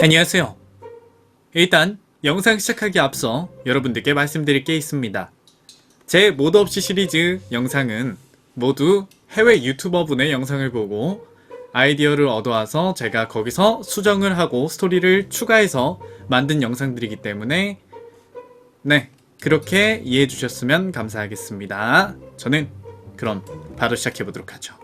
안녕하세요. 일단 영상 시작하기 앞서 여러분들께 말씀드릴 게 있습니다. 제 모드 없이 시리즈 영상은 모두 해외 유튜버 분의 영상을 보고 아이디어를 얻어와서 제가 거기서 수정을 하고 스토리를 추가해서 만든 영상들이기 때문에 네 그렇게 이해해 주셨으면 감사하겠습니다. 저는 그럼 바로 시작해 보도록 하죠.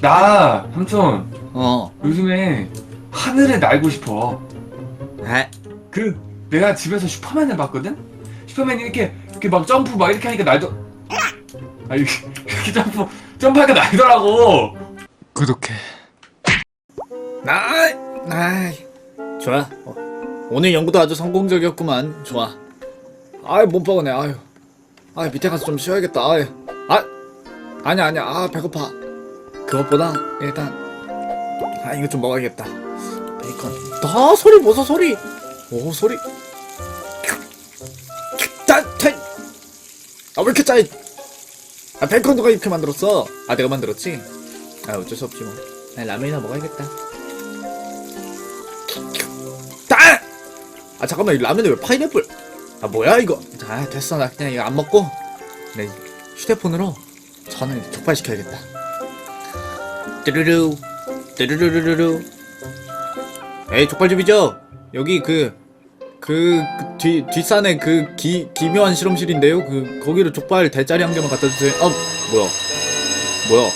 나 삼촌 어, 요즘에 하늘을 날고 싶어. 아, 그 내가 집에서 슈퍼맨을 봤거든. 슈퍼맨이 이렇게 이렇게 막 점프 막 이렇게 하니까 날도 아 이렇게, 이렇게 점프 점프하니까 날더라고. 구독해. 나이, 나이. 좋아. 어, 오늘 연구도 아주 성공적이었구만. 좋아. 아이, 몸 뻐근해. 아유. 아, 밑에 가서 좀 쉬어야겠다. 아유. 아, 아니야, 아니야. 아, 배고파. 그것보다 일단 아, 이거 좀 먹어야겠다. 베이컨. 다 소리 보소 소리. 오, 소리. 짜, 짜. 아, 왜 이렇게 짜? 아, 베이컨 누가 이렇게 만들었어? 아, 내가 만들었지? 아 어쩔 수 없지 뭐. 아, 라면이나 먹어야겠다. 아! 아 잠깐만 이 라면에 왜 파인애플? 아 뭐야 이거? 아 됐어 나 그냥 이거 안 먹고 내 휴대폰으로 저는 족발 시켜야겠다. 뚜루루 뚜루루루루. 에이 족발집이죠? 여기 그. 그, 그 뒤, 뒷산에 그 기, 기묘한 실험실인데요? 그, 거기로 족발 대짜리 한 개만 갖다 주세요. 아, 뭐야. 뭐야.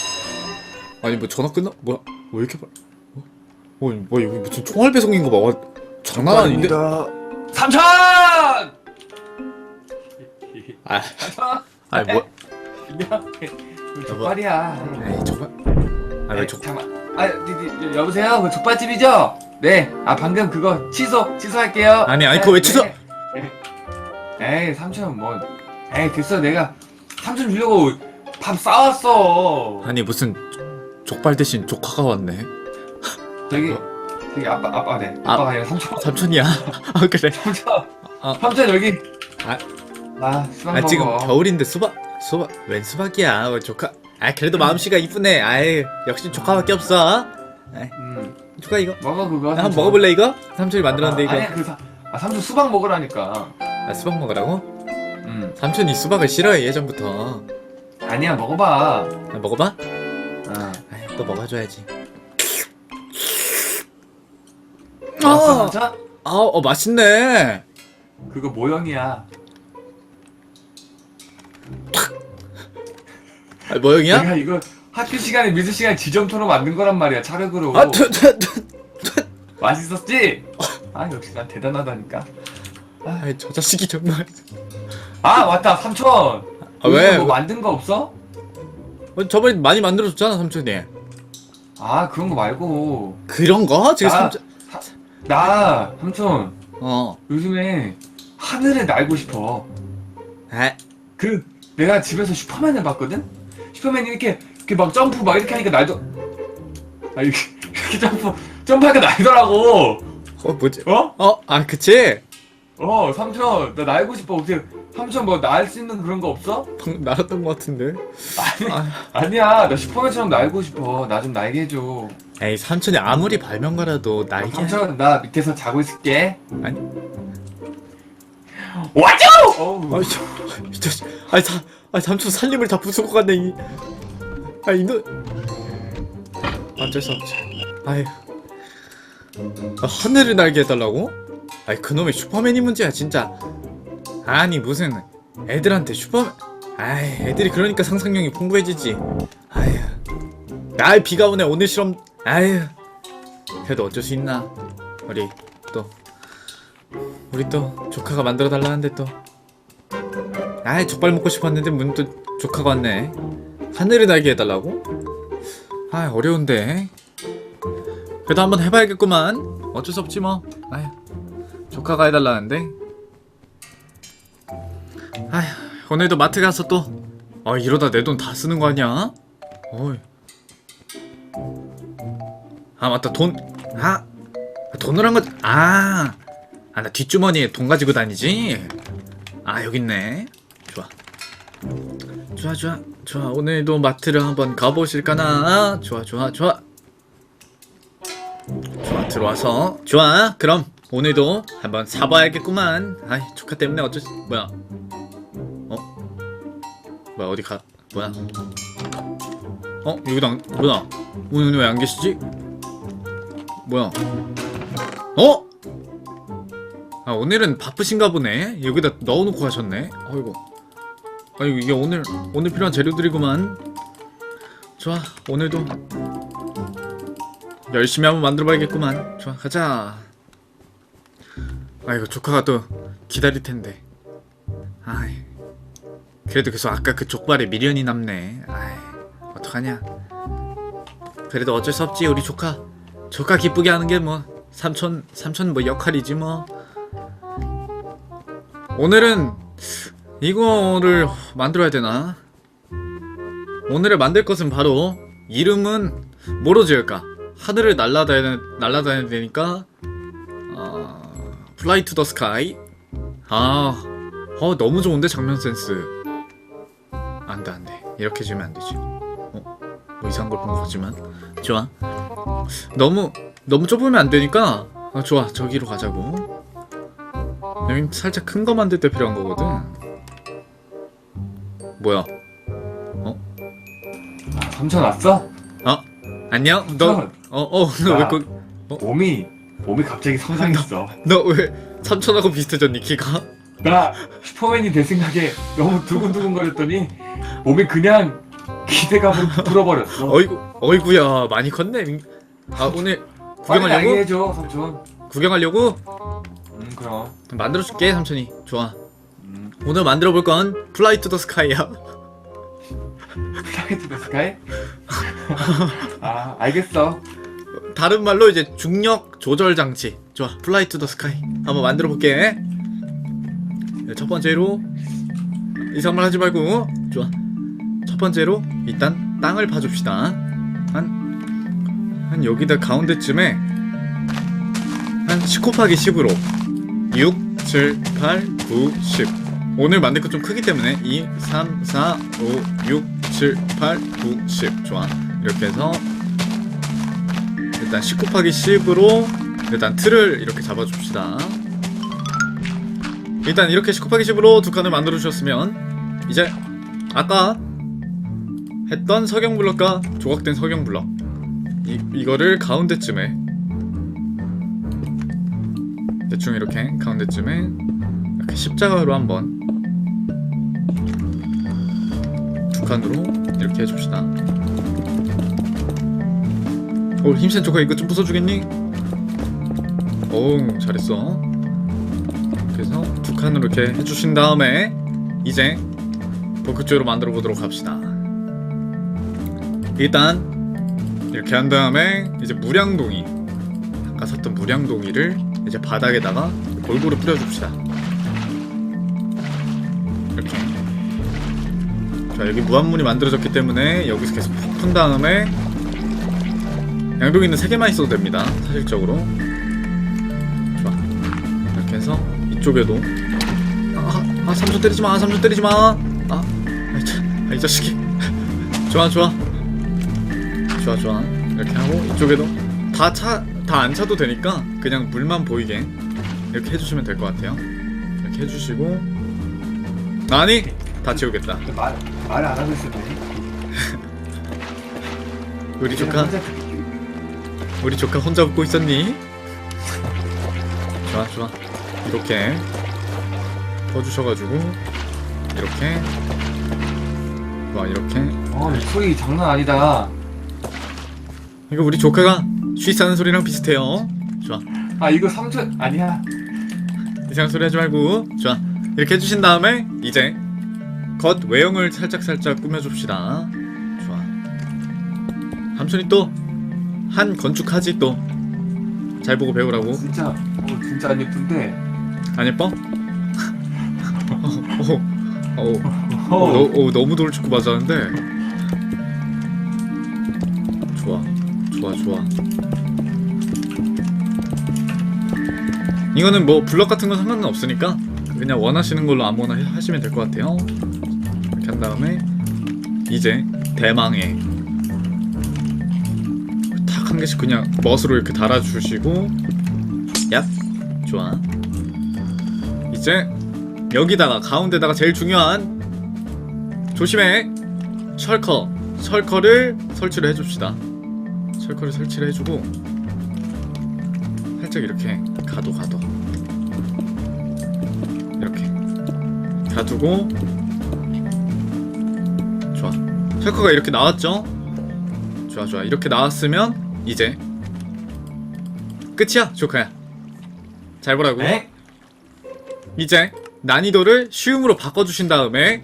아니 뭐 전화 끝나? 뭐야? 왜 이렇게 빨? 어? 어, 뭐 여기 무슨 총알 배송인 거 봐. 와, 장난 아닌데? 삼촌! 아, 삼촌! 아니 뭐? 그 족발이야. 에이 정말? 아왜 족? 잠깐. 아, 니, 니, 여보세요? 그 족발집이죠? 네. 아 방금 그거 취소 취소할게요. 아니, 아니, 그거 왜 취소- 네. 에이 삼촌 뭐. 에이 됐어 내가 삼촌 주려고 밥 싸왔어. 아니 무슨 족발 대신 조카가 왔네. 저기 저기 아빠 아빠 네. 아. 아빠가 아니라 삼촌. 삼촌이야. 아 그래. 삼촌. 아. 삼촌 여기. 아. 아 수박 아 먹어. 지금 겨울인데 수박 수박 웬 수박이야? 어, 조카. 아 그래도 마음씨가 이쁘네. 아이 역시 조카밖에 없어. 아이, 음 조카 이거. 먹어 그거. 한번 삼촌. 먹어볼래 이거? 삼촌이 만들었는데 아, 이거. 아니야 그 사, 아 삼촌 수박 먹으라니까. 아 수박 먹으라고? 음 삼촌이 수박을 싫어해 예전부터. 아니야 먹어봐. 아, 먹어봐. 어. 아이, 또 먹어줘야지. 맛있어, 아, 삼촌? 아, 어 맛있네. 그거 모형이야. 아, 모형이야? 내가 이거 학교 시간에 미술 시간에 지점토로 만든 거란 말이야 차력으로. 아, 저, 저, 저, 맛있었지? 아 역시 난 대단하다니까. 아, 저 자식이 정말. 아 맞다 삼촌. 아, 왜? 뭐 만든 거 없어? 어, 저번에 많이 만들어줬잖아, 삼촌이. 아 그런 거 말고. 그런 거? 지금 아. 삼촌. 나 삼촌 어. 요즘에 하늘을 날고 싶어. 아, 그 내가 집에서 슈퍼맨을 봤거든. 슈퍼맨이 이렇게 이렇게 막 점프 막 이렇게 하니까 날도. 아 이렇게 이렇게 점프 점프하니까 날더라고. 어, 뭐지? 어? 어, 아, 그치? 어 삼촌 나 날고 싶어. 어떻게 삼촌 뭐 날 수 있는 그런 거 없어? 방금 날았던 것 같은데. 아니 아, 아니야 나 슈퍼맨처럼 날고 싶어. 나 좀 날게 해줘. 에이, 삼촌이 아무리 발명가라도 날개. 삼촌 나 밑에서 자고 있을게. 아니, 와줘! 어우. 아, 저, 이 자식. 아니, 사, 아니, 삼촌 살림을 다 부수고 갔네, 이. 아, 이놈. 어쩔 수 없지. 아휴. 아, 하늘을 날게 해달라고? 아이, 그놈의 슈퍼맨이 문제야, 진짜. 아니, 무슨, 애들한테 슈퍼맨. 아이, 애들이 그러니까 상상력이 풍부해지지. 아휴. 날 비가 오네, 오늘 실험. 아휴. 그래도 어쩔 수 있나. 우리, 또. 우리 또, 조카가 만들어 달라는데 또. 아이 족발 먹고 싶었는데 문또 조카가 왔네. 하늘을 날게 해달라고? 아 어려운데. 그래도 한번 해봐야겠구만. 어쩔 수 없지 뭐. 아휴 조카가 해달라는데. 아휴 오늘도 마트 가서 또 아 이러다 내 돈 다 쓰는 거 아니야? 어이. 아 맞다. 돈 아 돈을 한거 아. 아나 뒷주머니에 돈 가지고 다니지? 아 여기 있네 좋아 좋아 좋아. 오늘도 마트를 한번 가보실까나? 좋아 좋아 좋아. 들어와서. 좋아. 그럼 오늘도 한번 사봐야겠구만. 아이 조카 때문에 수 뭐야? 어? 뭐야 어디 가 뭐야? 어 여기도 안 뭐야? 오늘 왜 안 계시지? 뭐야? 어? 아 오늘은 바쁘신가 보네. 여기다 넣어놓고 가셨네. 아이고 아이고 이게 오늘 오늘 필요한 재료들이구만. 좋아 오늘도 열심히 한번 만들어봐야겠구만. 좋아 가자. 아이고 조카가 또 기다릴 텐데. 아이 그래도 계속 아까 그 족발에 미련이 남네. 아이 어떡하냐. 그래도 어쩔 수 없지 우리 조카. 조카 기쁘게 하는 게 뭐 삼촌 삼촌 뭐 역할이지 뭐. 오늘은 이거를 만들어야 되나? 오늘을 만들 것은 바로 이름은 뭐로 지을까? 하늘을 날아다녀 날아다녀야 되니까 어, 투더 스카이 아 어, 너무 좋은데 장면 센스. 안돼 안돼. 이렇게 지으면 안 되지. 어, 뭐 이상한 걸본것 같지만. 좋아. 너무 너무 좁으면 안 되니까 어, 좋아. 저기로 가자고. 여긴 살짝 큰 거 만들 때 필요한 거거든 뭐야? 아, 삼촌 왔어? 안녕? 삼촌. 너어어 너 왜 야. 그, 몸이 몸이 갑자기 성장했어. 너왜 삼촌하고 비슷해졌니 키가? 나 슈퍼맨이 될 생각에 너무 두근두근 거렸더니 몸이 그냥 기대감을 불어버렸어. 어이구 어이구야 많이 컸네. 민- 아 오늘 빨리 구경하려고? 해줘 삼촌. 구경하려고? 음 그럼. 만들어줄게 삼촌이. 좋아. 음 오늘 만들어 볼 건 플라이 투 더 스카이야. 플라이트 더 스카이? 아 알겠어. 다른 말로 이제 중력 조절 장치. 좋아. 플라이 투 더 스카이 한번 만들어 볼게. 네, 첫 번째로 이상한 말 하지 말고. 좋아. 첫 번째로 일단 땅을 파줍시다. 한 한 여기다 가운데쯤에 한 10 곱하기 10으로. 6, 7, 8, 9, 10 오늘 만들 거 좀 크기 때문에 2, 3, 4, 5, 6, 7, 8, 9, 10 좋아 이렇게 해서 일단 10 곱하기 10으로 일단 틀을 이렇게 잡아줍시다. 일단 이렇게 10 곱하기 10으로 두 칸을 만들어 주셨으면 이제 아까 했던 석영 블럭과 조각된 석영 블럭 이, 이거를 가운데쯤에 대충 이렇게 가운데쯤에 이렇게 십자가로 한번 두 칸으로 이렇게 해줍시다. 오 힘센 조카 이거 좀 부숴주겠니? 오 잘했어 그래서 두 칸으로 이렇게 해주신 다음에 이제 버크쪽으로 만들어 보도록 합시다 일단 이렇게 한 다음에 이제 무량동이 아까 샀던 무량동이를 이제 바닥에다가 골고루 뿌려줍시다 자 여기 무한문이 만들어졌기 때문에 여기서 계속 푹 푼 다음에 양동이는 3개만 있어도 됩니다 사실적으로. 좋아. 이렇게 해서 이쪽에도. 아, 아 삼촌 때리지마 삼촌 때리지마. 아, 아이, 참, 아, 이 자식이. 좋아 좋아. 좋아 좋아. 이렇게 하고 이쪽에도 다 차 다 안 차도 되니까 그냥 물만 보이게 이렇게 해주시면 될 것 같아요. 이렇게 해주시고. 아니? 다 채우겠다 말, 말안 하고 있었네. 우리 조카. 혼자 우리 조카 혼자 웃고 있었니? 좋아 좋아. 이렇게 퍼주셔가지고 이렇게. 좋아 이렇게. 어, 이 소리 장난 아니다. 이거 우리 조카가 쉬싸는 소리랑 비슷해요. 좋아. 아, 이거 삼촌 아니야. 이상한 소리 하지 말고. 좋아. 이렇게 해주신 다음에 이제 겉 외형을 살짝살짝 꾸며줍시다. 좋아. 삼촌이 또? 한 건축하지 또? 잘 보고 배우라고. 진짜, 어, 진짜 안 예쁜데. 안 예뻐? 어, 어, 어, 어, 어, 너, 어, 너무 돌직구 맞았는데. 좋아 좋아 좋아. 이거는 뭐 블럭 같은 건 상관은 없으니까 그냥 원하시는 걸로 아무거나 해- 하시면 될 것 같아요 한 다음에 이제 대망의 다딱한 개씩 그냥 멋으로 이렇게 달아주시고 얍 좋아. 이제 여기다가 가운데다가 제일 중요한 조심해. 철커. 철커를 설치를 해줍시다. 철커를 설치를 해주고 살짝 이렇게 가도 가도 이렇게. 가두고 철커가 이렇게 나왔죠? 좋아 좋아. 이렇게 나왔으면 이제 끝이야 조카야. 잘 보라고. 에? 이제 난이도를 쉬움으로 바꿔주신 다음에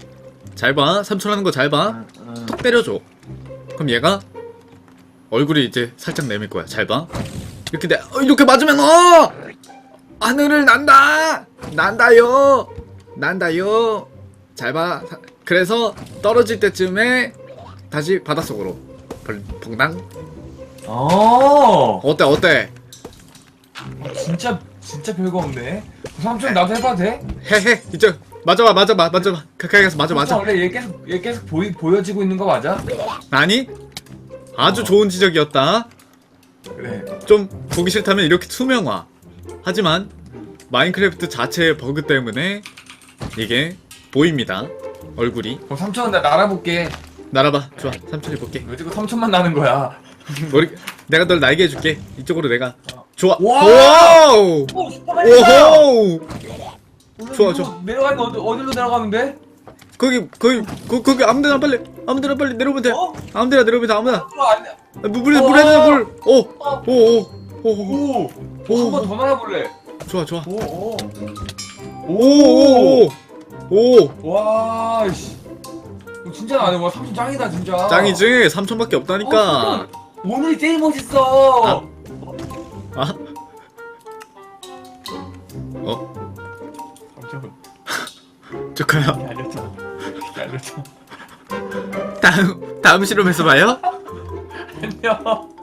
잘봐. 삼촌 하는 거 잘봐. 톡 때려줘. 그럼 얘가 얼굴이 이제 살짝 내밀 거야. 잘봐. 이렇게 내 어, 이렇게 맞으면 어! 하늘을 난다! 난다요! 난다요! 잘봐. 그래서 떨어질 때쯤에 다시 바닷속으로 벌- 퐁당 어. 어때 어때 어, 진짜 진짜 별거 없네. 삼촌 나도 해봐도 돼? 해해 이제 맞아봐 맞아봐 맞아봐 가까이 가서 맞아 맞아 원래 얘 계속 얘 계속 보이 보여지고 있는 거 맞아? 아니 아주 좋은 지적이었다 그래. 좀 보기 싫다면 이렇게 투명화 하지만 마인크래프트 자체의 버그 때문에 이게 보입니다 얼굴이 그럼 삼촌 나 날아볼게. 날아봐 좋아 삼촌이 볼게 왜 자꾸 삼촌만 나는 거야? 머리 내가 널 날게 해줄게 이쪽으로 내가 좋아 와! 와우 오 슈퍼맨이다. 오호 좋아, 좋아. 내려가는 거 어디, 어디로 내려가면 돼? 거기 거기 거, 거기 아무데나 빨리 아무데나 빨리 내려오면 돼 어? 아무데나 내려오면 돼 아무나 어, 안 돼. 아, 물 물에 어. 어. 물오오오오오 오. 오. 한번 더 날아볼래. 좋아 좋아 오 오. 오오오 와 씨. 이거 진짜 나네. 와 삼촌 짱이다 진짜. 짱이지 3천밖에 없다니까 어. 오늘이 제일 멋있어. 아 어? 삼촌. 조카야 알려줘. 알려줘. 다음 다음 실험에서 봐요 안녕.